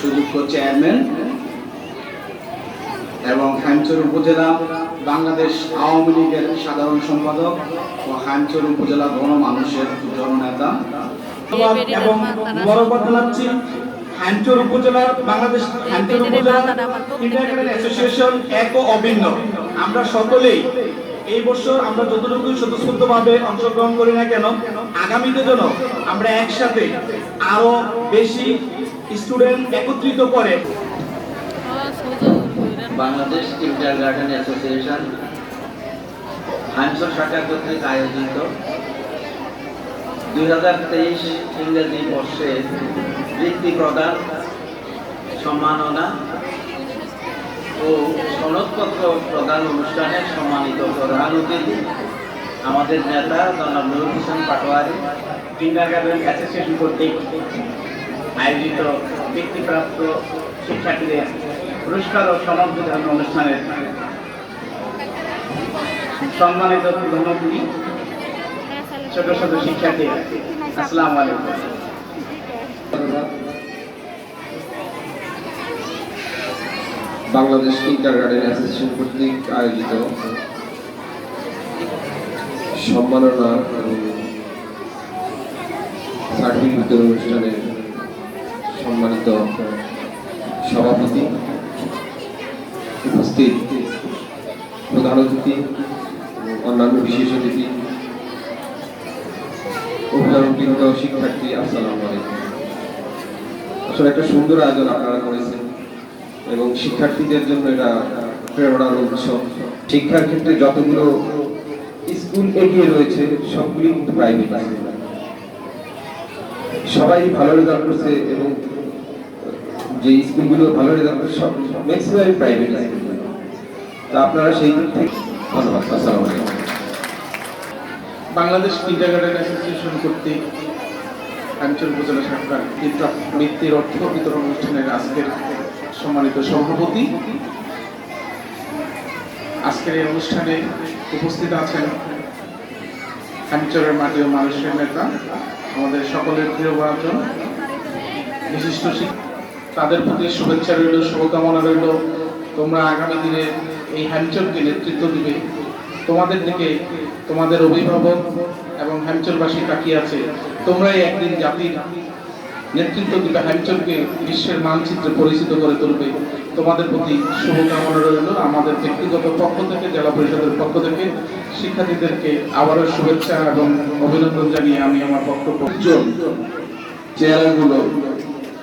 সুযোগ্য চেয়ারম্যান এবং হ্যামচর উপজেলা বাংলাদেশ আওয়ামী লীগের সাধারণ সম্পাদক ও হ্যামচর উপজেলা গণমানুষের জননেতা। এবং বড় কথা হচ্ছে হ্যামচর উপজেলার বাংলাদেশ হ্যামচর উপজেলা ইন্টারন্যাশনাল অ্যাসোসিয়েশন এক ও অভিন্ন। আমরা সকলেই এই বছর আমরা যতটুকু স্বতঃস্ফূর্তভাবে অংশগ্রহণ করি না কেন, আগামীতে যেন আমরা একসাথে আরও বেশি স্টুডেন্ট একত্রিত করে। বাংলাদেশ ইন্টার গার্ডেন অ্যাসোসিয়েশন হাইমসর শাখা কর্তৃক আয়োজিত। দুই হাজার তেইশ ইংরেজি বর্ষে বৃত্তি প্রদান, সম্মাননা ও সনদপত্র প্রদান অনুষ্ঠানে সম্মানিত প্রধান অতিথি আমাদের নেতা জনাব Nurul Hossain Patwari kindergarten association কর্তৃক। আয়োজিত বৃত্তিপ্রাপ্ত শিক্ষার্থীদের পুরস্কার ও বিতরণ অনুষ্ঠানের সম্মানিত প্রধান অতিথি ছোট ছোট শিক্ষার্থী, আসসালামু আলাইকুম। বাংলাদেশ ইন্টার গার্ডেন অ্যাসোসিয়েশন কর্তৃক আয়োজিত সম্মাননা এবং সার্টিফিকেট বিতরণ অনুষ্ঠানে সম্মানিত সভাপতি উপস্থিত প্রধান অতিথি অন্যান্য বিশেষ অতিথি, অভিভাবকবৃন্দ, শিক্ষার্থী, আসসালামু আলাইকুম। আসলে একটা সুন্দর আয়োজন আপনারা করেছেন এবং শিক্ষার্থীদের জন্য এটা প্রেরণার উৎস। শিক্ষার ক্ষেত্রে যতগুলো স্কুল এগিয়ে রয়েছে, সবগুলি কিন্তু প্রাইভেট সবাই ভালো রেজাল্ট করছে এবং যে স্কুলগুলো ভালো রেজাল্ট সব ম্যাক্সিমাম প্রাইভেট তা আপনারা সেই দিক থেকে ধন্যবাদ। আসসালামু আলাইকুম। বাংলাদেশ কিন্ডারগার্ডেন অ্যাসোসিয়েশন কর্তৃক আঞ্চল উপজেলা শাখার বৃত্তা- বৃত্তির অর্থ বিতরণ অনুষ্ঠানের আজকের সম্মানিত সভাপতি। আজকের এই অনুষ্ঠানে উপস্থিত আছেন হ্যামচরের মাটি ও মানুষের নেতা, আমাদের সকলের প্রিয় ভাজন বিশিষ্ট শিক্ষক তাদের প্রতি শুভেচ্ছা রইল, শুভকামনা রইল। তোমরা আগামী দিনে এই হ্যামচরকে নেতৃত্ব দিবে। তোমাদের দিকে তোমাদের অভিভাবক এবং হ্যামচরবাসী তাকিয়ে আছে। তোমরাই একদিন জাতির নেতৃত্ব দিবে হ্যামচরকে বিশ্বের মানচিত্রে পরিচিত করে তুলবে। তোমাদের প্রতি শুভকামনা রইল। আমাদের ব্যক্তিগত পক্ষ থেকে, জেলা পরিষদের পক্ষ থেকে শিক্ষার্থীদেরকে আবারও শুভেচ্ছা এবং অভিনন্দন জানিয়ে আমি আমার বক্তব্য চেয়ারগুলো